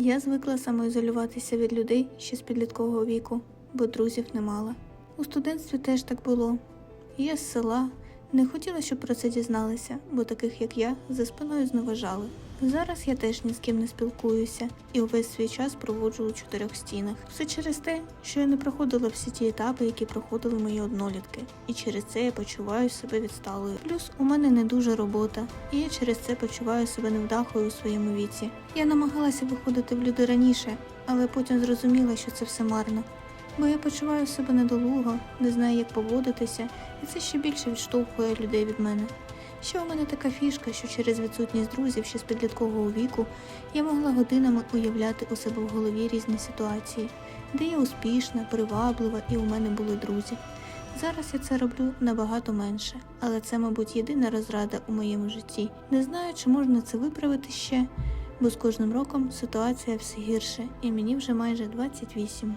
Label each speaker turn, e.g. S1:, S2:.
S1: Я звикла самоізолюватися від людей ще з підліткового віку, бо друзів не мала. У студентстві теж так було. Я з села не хотіла, щоб про це дізналися, бо таких як я за спиною зневажали. Зараз я теж ні з ким не спілкуюся і увесь свій час проводжу у чотирьох стінах. Все через те, що я не проходила всі ті етапи, які проходили мої однолітки, і через це я почуваю себе відсталою. Плюс у мене не дуже робота, і я через це почуваю себе невдахою у своєму віці. Я намагалася виходити в люди раніше, але потім зрозуміла, що це все марно. Бо я почуваю себе недолуго, не знаю, як поводитися, і це ще більше відштовхує людей від мене. Ще у мене така фішка, що через відсутність друзів ще з підліткового віку я могла годинами уявляти у себе в голові різні ситуації, де я успішна, приваблива і у мене були друзі. Зараз я це роблю набагато менше, але це, мабуть, єдина розрада у моєму житті. Не знаю, чи можна це виправити ще, бо з кожним роком ситуація все гірше, і мені вже майже 28.